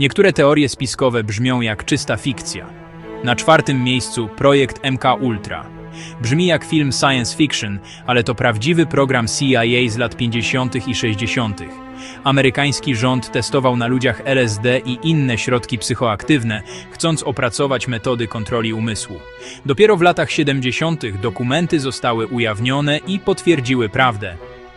Niektóre teorie spiskowe brzmią jak czysta fikcja. Na czwartym miejscu projekt MK Ultra. Brzmi jak film science fiction, ale to prawdziwy program CIA z lat 50. i 60. Amerykański rząd testował na ludziach LSD i inne środki psychoaktywne, chcąc opracować metody kontroli umysłu. Dopiero w latach 70. dokumenty zostały ujawnione i potwierdziły prawdę.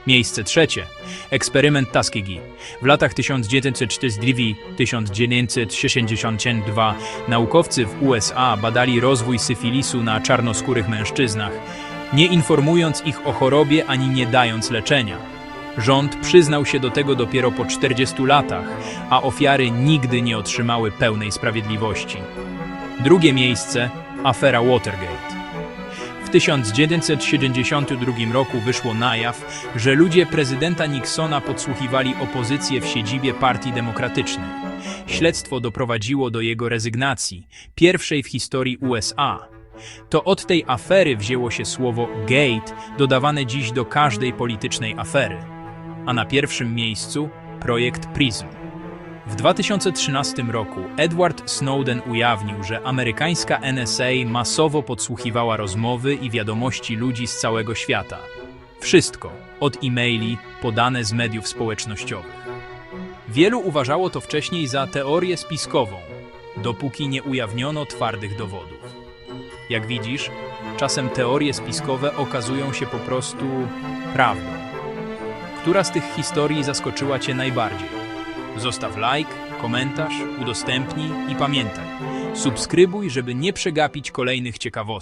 Miejsce trzecie. Eksperyment Tuskegee. W latach 1942-1962 naukowcy w USA badali rozwój syfilisu na czarnoskórych mężczyznach, nie informując ich o chorobie ani nie dając leczenia. Rząd przyznał się do tego dopiero po 40 latach, a ofiary nigdy nie otrzymały pełnej sprawiedliwości. Drugie miejsce afera Watergate. W 1972 roku wyszło na jaw, że ludzie prezydenta Nixona podsłuchiwali opozycję w siedzibie Partii Demokratycznej. Śledztwo doprowadziło do jego rezygnacji, pierwszej w historii USA. To od tej afery wzięło się słowo gate, dodawane dziś do każdej politycznej afery. A na pierwszym miejscu projekt PRISM. W 2013 roku Edward Snowden ujawnił, że amerykańska NSA masowo podsłuchiwała rozmowy i wiadomości ludzi z całego świata. Wszystko, od e-maili podane z mediów społecznościowych. Wielu uważało to wcześniej za teorię spiskową, dopóki nie ujawniono twardych dowodów. Jak widzisz, czasem teorie spiskowe okazują się po prostu prawdą. Która z tych historii zaskoczyła Cię najbardziej? Zostaw like, komentarz, udostępnij i pamiętaj, subskrybuj, żeby nie przegapić kolejnych ciekawostek.